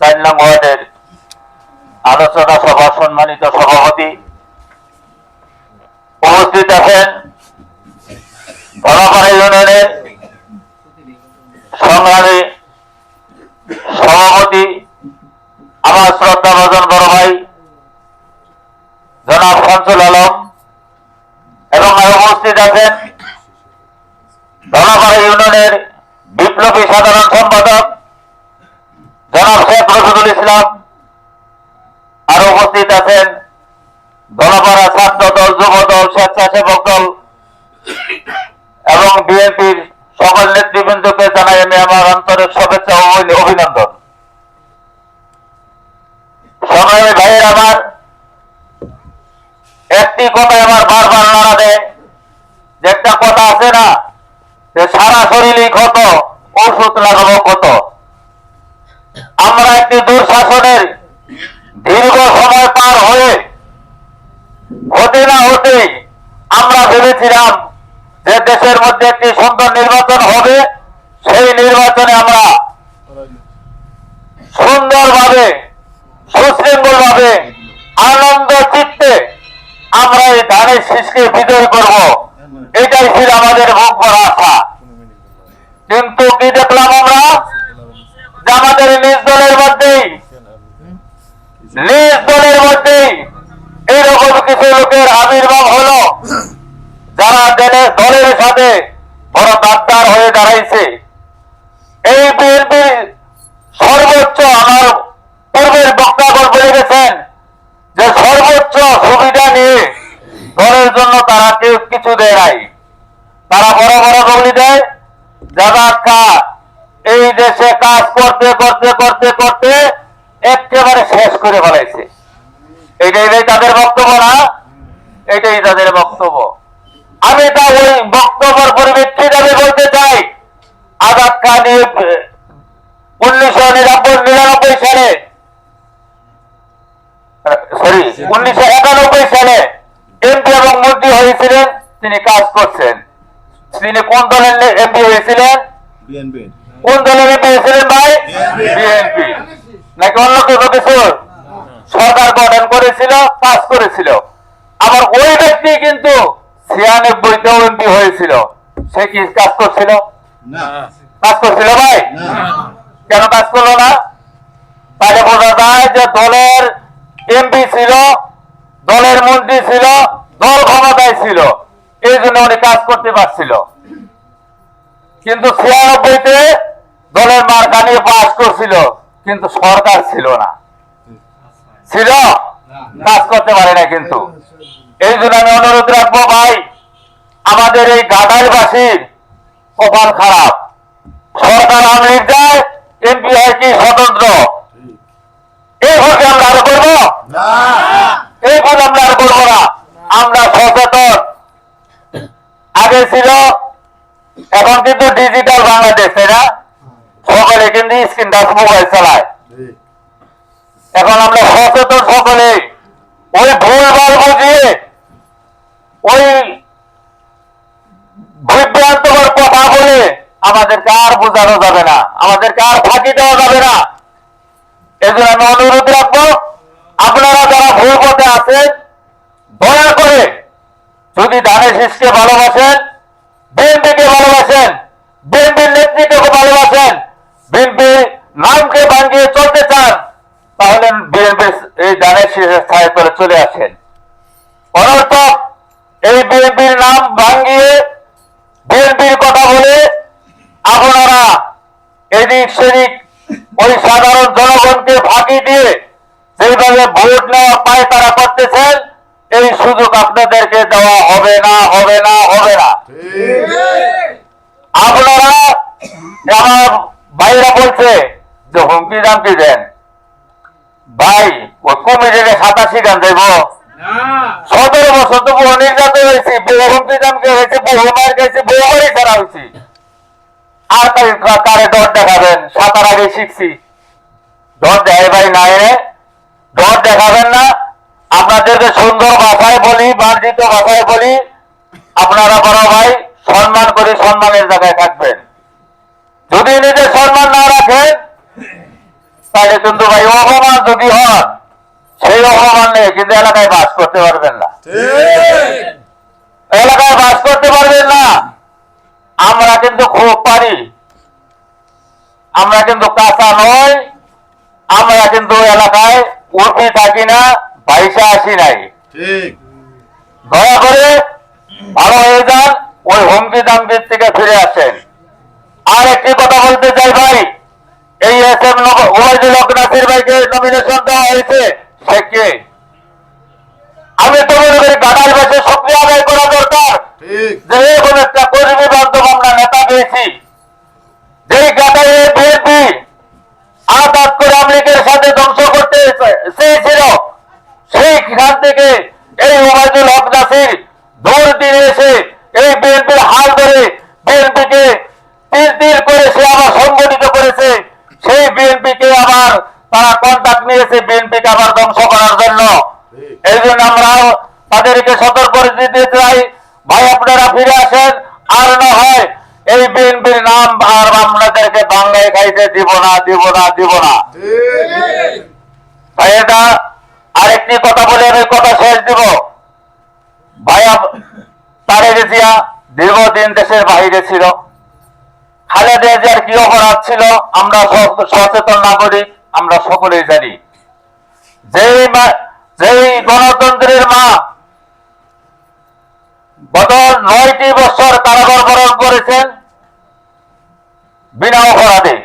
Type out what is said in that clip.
চার নং ওয়ার্ডের আলোচনা সভা, সম্মানিত সভাপতি। উপস্থিত আছেন ধরাপাড়া ইউনিয়নের সংগ্রামী সভাপতি আমার শ্রদ্ধা ভজন বড় ভাই, জনাব শামসুল আলম। এবং আরও উপস্থিত আছেন ধরাপাড়া ইউনিয়নের বিপ্লবী সাধারণ সম্পাদক রফিকুল ইসলাম আরও উপস্থিত আছেন। ধলাপাড়া ছাত্র দল, যুব দল, স্বেচ্ছাসেবক দল এবং বিএনপির সকল নেতৃবৃন্দকে জানাই আমি আমার আন্তরিক শুভেচ্ছা ও অভিনন্দন। সংগ্রামী ভাইয়ের আমার একটি কথা আমার বারবার নাড়া দেয়। যে একটা কথা আছে না, যে সারা শরীরই ক্ষত, ওষুধ দুঃশাসনের দীর্ঘ সময় পার হয়ে হতে না হতেই আমরা ভেবেছিলাম যে দেশের মধ্যে একটি সুন্দর নির্বাচন হবে, সেই নির্বাচনে আমরা সুন্দরভাবে সুশৃঙ্খল ভাবে আনন্দ চিত্তে আমরা এই ধানের শীষকে বিজয় করব। এটাই ছিল আমাদের মুখ আশা কিন্তু কি দেখলাম আমরা? আমাদের মধ্যেই নিজ দলের মধ্যেই এইরকম কিছু লোকের আবির্ভাব হলো, যারা দলের দলের সাথে বড় গাদ্দার হয়ে দাঁড়াইছে। এই বিএনপি সর্বোচ্চ আমার পূর্বের বক্তাগণ বলে গেছেন যে সর্বোচ্চ সুবিধা নিয়ে দলের জন্য তারা কেউ কিছু দেয় নাই। তারা বড় বড় বলি দেয় জাগাকা এই দেশে কাজ করতে করতে করতে করতে একেবারে শেষ করে ফেলাইছে। এটাই তাদের বক্তব্য না, এটাই তাদের বক্তব্য। আমি তা ওই বক্তব্যের পরিপ্রেক্ষিতে আমি বলতে চাই, আজাদ খান উনিশশো নিরানব্বই নিরানব্বই সালে সরি উনিশশো একানব্বই সালে এমপি এবং মন্ত্রী হয়েছিলেন, তিনি কাজ করছেন। তিনি কোন দলের এমপি হয়েছিলেন? বিএনপি কোন দলের এমপি হয়েছিলেন ভাই? বিএনপি। নাকি অন্য কেউ কিছু সরকার গঠন করেছিল পাস করেছিল। আবার ওই ব্যক্তি কিন্তু ছিয়ানব্বইতেও এমপি হয়েছিল। সে কি কাজ করছিল? কাজ করছিল ভাই? কেন কাজ করল না? তাহলে বোঝা যায় যে দলের এমপি ছিল দলের মন্ত্রী ছিল দল ক্ষমতায় ছিল। এই জন্য উনি কাজ করতে পারছিল। কিন্তু ছিয়ানব্বইতে দলের মার্কা নিয়ে পাশ করছিল কিন্তু সরকার ছিল না। ছিল? কাজ করতে পারে না কিন্তু। এই জন্য আমি অনুরোধ রাখব ভাই আমাদের এই গাদারবাসীর কপাল খারাপ। সরকার আমলিক যায় এমপি হয় কি স্বতন্ত্র। এই ভোটে আমরা আরও করব? এই ভোট আমরা আর করব না। আমরা সচেতন। আগে ছিল এখন কিন্তু ডিজিটাল বাংলাদেশ তাই না? কিন্তু স্ক্রিন টাচ মোবাইল চালায়। এখন আমরা সচেতন সকলে ওই ভুল ভালো বুঝিয়ে ওই বিভ্রান্তকর কথা বলে আমাদেরকে আর বোঝানো যাবে না আমাদেরকে আর ফাঁকি দেওয়া যাবে না। এজন্য আমি অনুরোধ রাখব আপনারা যারা ভুল পথে আছেন দয়া করে যদি ধানের শীষকে ভালোবাসেন বিএনপিকে ভালোবাসেন বিএনপির নেতৃত্বকে ভালোবাসেন বিএনপি নামকে ভাঙিয়ে চলতে চান তাহলে বিএনপি এই শীষের স্থায়ী করে চলে আসেন। অনর্থক এই বিএনপির নাম ভাঙিয়ে বিএনপির কথা বলে আপনারা এদিক সেদিক ওই সাধারণ জনগণকে ফাঁকি দিয়ে যেভাবে ভোট নেওয়া পায় তারা করতেছেন এই সুযোগ আপনাদেরকে দেওয়া হবে না হবে না হবে না। আপনারা আমার ভাইরা বলছে যে হুমকি দামকি দেন। ভাই ওই কমিটিকে সাতাশি গান দেব। সতেরো বছর তো বহু নির্যাতন হয়েছে বহু হুমকি দামকি হয়েছে বহু মার গেছে বহু বাড়ি ছাড়া হয়েছে। আর কারে- কারে ডর দেখাবেন? সাঁতার আগে শিখছি। ডর দেয় ভাই নাই রে। ডর দেখাবেন না। আপনাদেরকে সুন্দর ভাষায় বলি মার্জিত ভাষায় বলি আপনারা বড় ভাই সম্মান করে সম্মানের জায়গায় থাকবেন। যদি নিজের সম্মান না রাখেন তাহলে কিন্তু ভাই অপমান যদি হন সেই অপমান নিয়ে কিন্তু এলাকায় বাস করতে পারবেন না। এলাকায় বাস করতে পারবেন না। আমরা কিন্তু খুব পারি। আমরা কিন্তু কাঁচা নই। আমরা কিন্তু এলাকায় উঠে থাকি না পয়সা আসি নাই। দয়া করে ভালো হয়ে যান ওই হুমকি দামকির থেকে ফিরে আসেন। আর একটি কথা বলতে চাই ভাই এই এস এম ওবায়দুল হক নাসির ভাইকে নমিনেশন দেওয়া হয়েছে সে কে? আমি তো মনে করি গাডাল বাসে সক্রিয় আদায় করা দরকার। যে এরকম একটা কর্মী বান্ধব আমরা নেতা পেয়েছি যেই গাটাই বিএনপি আঘাত করে আমলিকের সাথে ধ্বংস করতে চেয়েছিল সেইখান থেকে এই ওবায়দুল হক নাসির দূর দিয়ে এসে এই বিএনপির হাল ধরে বিএনপিকে তীর তীর করে সে আবার সংগঠিত করেছে সেই বিএনপিকে আবার তারা কন্ট্যাক্ট নিয়েছে বিএনপিকে আবার ধ্বংস করার জন্য। এই জন্য আমরা তাদেরকে সতর্ক করে দিতে চাই। ভাই আপনারা ফিরে আসেন। আর না হয় এই বিএনপির নাম আর আপনাদেরকে বাংলায় খাইতে দিব না দিব না দিব না। ভাই এটা আরেকটি কথা বলে আমি কথা শেষ দিব। ভাই আপ- তারেক জিয়া দীর্ঘদিন দেশের বাইরে ছিল। খালেদা জিয়ার কি অপরাধ ছিল? আমরা সচেতন নাগরিক। আমরা সকলেই জানি, যেই মা- যেই গণতন্ত্রের মা গত নয়টি বছর কারাগার বরণ করেছেন, বিনা অপরাধে।